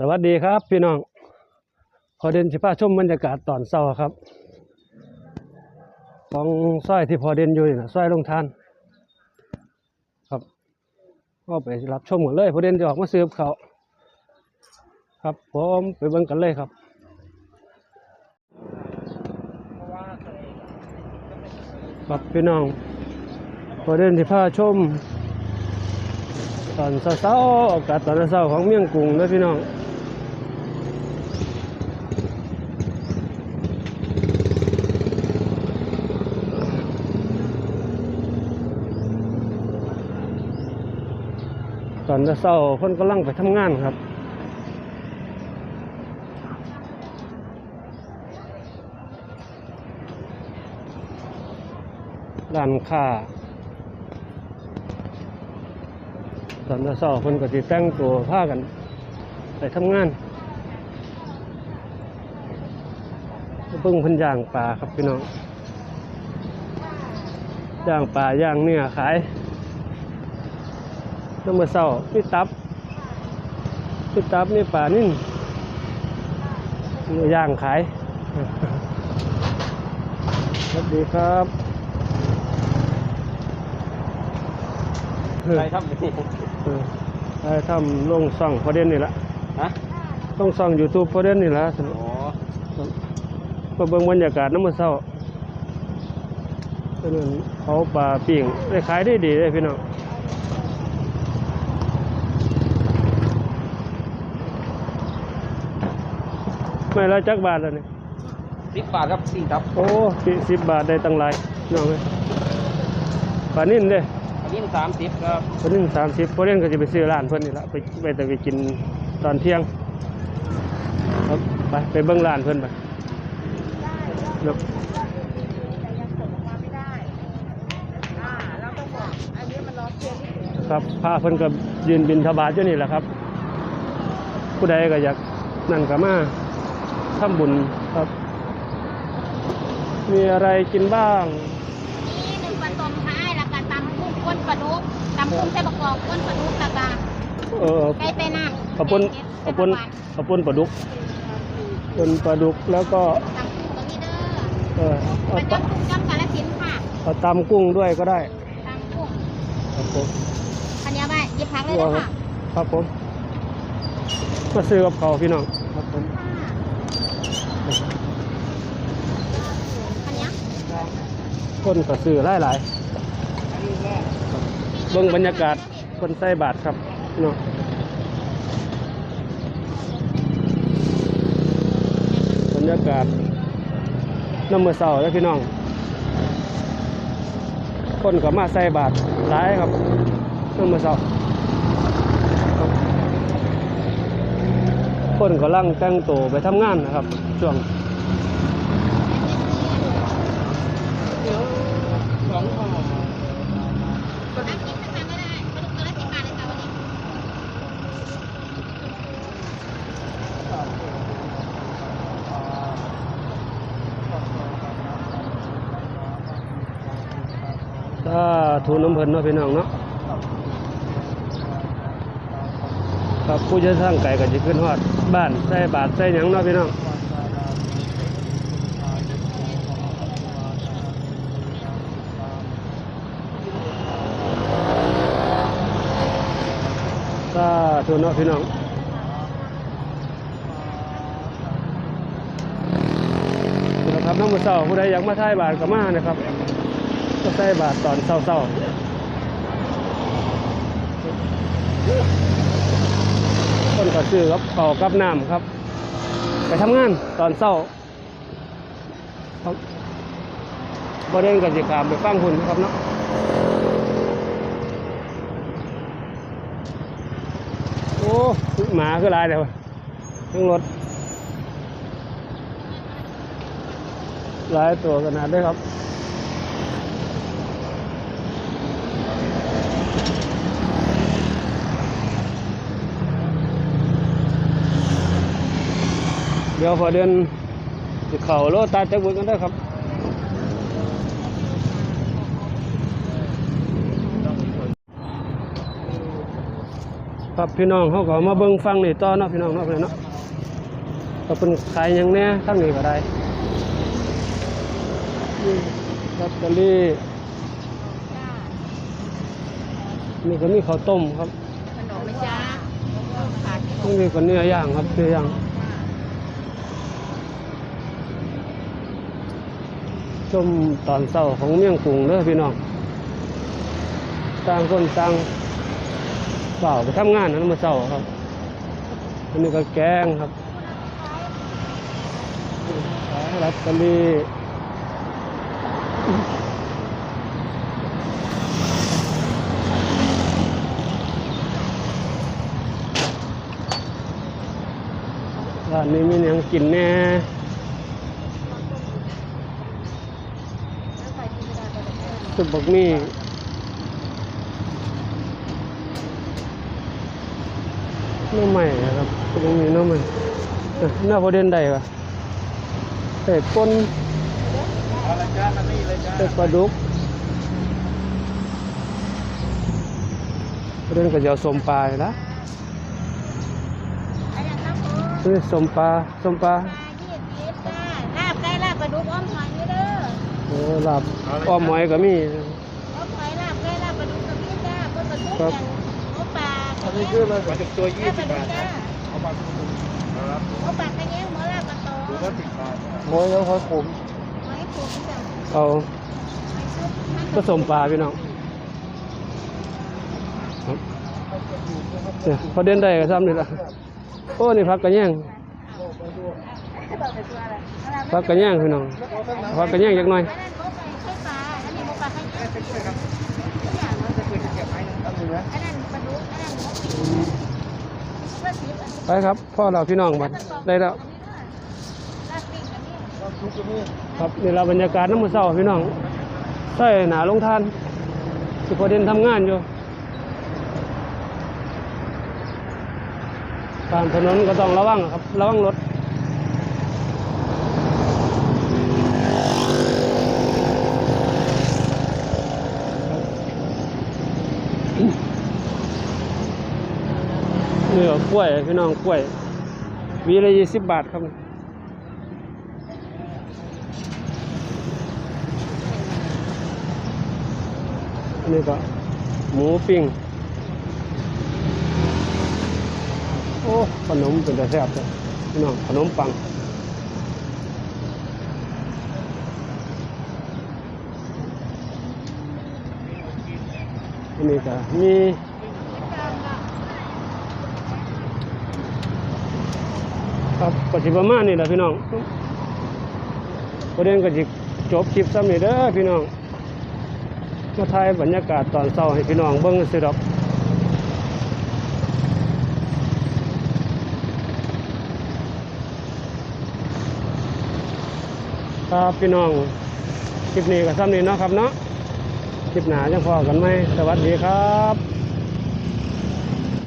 สวัสดีครับพี่น้อง พอเด่นสิพาชมบรรยากาศตอนเช้าครับ ของซอยที่พอเด่นอยู่นี่นะซอยลงทาน ครับก็ไปรับชมกันเลยพอเด่นจะออกมาซื้อเขาครับผมไปเบิ่งกันเลยครับครับพี่น้องพอเด่นสิพาชมตอนเช้าๆอากาศตอนเช้าของเมียงกุ้งนะพี่น้อง อนเช้าเพิ่นกำลังไปทำงานครับร้านค้าตอนเช้าเพิ่นก็สิแต่งตัวพากัน ไปทำงานไปเบิ่งเพิ่นย่างปลาครับพี่น้องย่างปลาย่างเนื้อขาย น้ำมือเช้ามีตับมีตับมีปลานิ่นย่างขาย สวัสดีครับอะไรครับนี่เออได้ทำลงซ่องพอเด่นนี่ละฮะลงซ่องยูทูบพอเด่นนี่ละสนุกโอ้มาเบิ่งบรรยากาศน้ำมันเศร้าเป็นนเขาปลาปิ่งได้ขายได้ดีเลยพี่น้อง ไม่ละจักบาทแล้วนี่สิบบาทครับสี่ครับโอ้สิสิบบาทได้ตั้งหลายน้องเลยปลานิ่นเด้อันนี้สามสิบครับปลานิ่นสามสิบพอเด่นก็จะไปซื้อร้านเพิ่นนี่ละไปไปแต่ไปกินตอนเที่ยงครับไปไปเบิ่งร้านเพิ่นไปเนาะแต่ยังส่งออกมาไม่ได้อ่าเราต้องบอกอันนี้มันรอเพียงที่ถึงครับพาเพิ่นก็ยืนบินทบาทอยู่นี่แหละครับ ผู้ใดก็อยากนั่นก็มา ทำบุญครับ มีอะไรกินบ้างนี่หนึ่งปลาตอมท้ายแล้วก็ตำกุ้งก้นปลาดุกตำกุ้งใส่ประกอบก้นปลาดุกแล้วก็เออไก่ไปน้ำเอาปนเอาปนเอาปนปลาดุกปนปลาดุกแล้วก็ตำกุ้งตรงนี้เด้อเออเอามันตจำกุ้งจำกาลสินธุ์ค่ะเอาตำกุ้งด้วยก็ได้ตำกุ้งครับผมอันนี้เอาไว้หยิบพักเลยนะค่ะครับผมมาซื้อกับเขาวพี่น้องครับผม อันเนี้ย คนก็ซื้อหลายๆเบิ่งบรรยากาศคนใส่บาทครับพี่น้องบรรยากาศน้ำมือเสาแล้วพี่น้อง คนก็มาใส่บาทหลายครับน้ำมือเสาครับคนก็ลังแต่งตัวไปทำงานนะครับช่วง สองห่อ อันกินสักครั้งก็ได้ปลาดุกตัวละสิบบาทเลยค่ะวันนี้ ถ้าถูน้ำเพลินเนาะพี่น้องเนาะครับผู้จะสร้างไก่ก็จะขึ้นฮอด บ้านใส่บาทใส่หยังเนาะพี่น้องถ้าถูเนาะพี่น้องนะครับน้องมือเศร้าผู้ใดอยากมาถ่ายบาทก็มานะครับ ก็ใส่บาทตอนเศร้าๆคนก็ซื้อครับเขากับน้ำครับ ไปทำงานตอนเศร้าบประเด็นกับสิขามไปฟังหุ่นครับเนาะโอ้หมาคือลายเดี๋ยวทั้งรถหลายตัวขนาดได้ครับ เดี๋ยวพอเดือนจะเข่าโลตาจักบุญกันได้อครับครับพี่น้องเขาก็มาเบิ่งฟังนี่ต่อเนาะพี่น้องเนาะเพิ่นเนาะก็เป็นขายหยังแน่ทั้งนี้ก็ได้นี่ลอตเตอรี่จ้านี่ก็มีข้าวต้มครับขนมไหมจ้าขาดนี่ก็เนื้อย่างครับเนื้อย่าง ชมตอนเช้าของเมี่ยงกรุงเด้อพี่น้องต่างคนต่างเปล่าไปทำงานนะมาเช้าครับอันนี้ก็แกงครับขายลอตเตอรี่ร้านนี้มีหยังกินแน่ แล้วใส่กินไม่ได้ก็ สุบบักมี่น้ำใหม่ครับสุบบักมี่น้ำใหม่หน้าประเด็นใดวะเป็ดป่นเอาละจ้าอันเลยจ้าเป็ดปลาดุกประเด็นก็จะเอาสมปลาอยู่นะอันนั้นครับผมนี่สมปลาสมปลา ลาบอ้อมหอยก็มีอ้อมหอยลาบไก่ลาบปลาดุกกับพี่จ้าเพิ่นปลาดุกครับอย่างโอ้ปลาอันนี้คือเลยปลาดุกตัวยี่ลาบปสิลาบดุกบาทจ้าเอามาครับโอ้ปลากระเงี้ยงหมอลาบปลาตองดูว่าสิบบาทหอยแล้วหอยขมหอยขมจ้าเอาหอยชุบก็สมปลาพี่น้องครับเนี่ยประเด็นใดก็ซ้ำนี่ละโอ้นี่พักกันแย่งบอกไปตัวอะไรพักกันแย่งพี่น้องพักกันแย่งจักหน่อย อันนั้นหมูไก่ไข่ปลาอัน นี้หมูปลาไข่เงี้ยงอันนั้นปลาดุกอันนั้นหมูเพื่อสีอันนี้ไปครับพ่อเราพี่น้องบัดได้แล้วลาบปิ้งอันนี้ครับนี่เราบรรยากาศน้ำมือเศร้าพี่น้องใช่หนาลงทานสิประเด็นทำงานอยู่ตามถนนก็ต้องระวังครับ ระวังรถ นี่ก็กล้วยพี่น้องกล้วยวีละยี่สิบบาทครับนนี้ก็หมูปิ้งโอ้ขนมเป็นแต่แซ่บเลยพี่น้องขนมปังนนี้ก็มี ครับก็สิประมาณนี้แหละพี่น้องประเด็นก็จิจบคลิปซ้ำนี่เด้อพี่น้องมาถ่ายบรรยากาศตอนเช้าให้พี่น้องเบิ่งสิดอกครับพี่น้องคลิปนี้ก็ซ้ำนี้เนาะครับเนาะคลิปหนาจังพอกันไหมสวัสดีครับ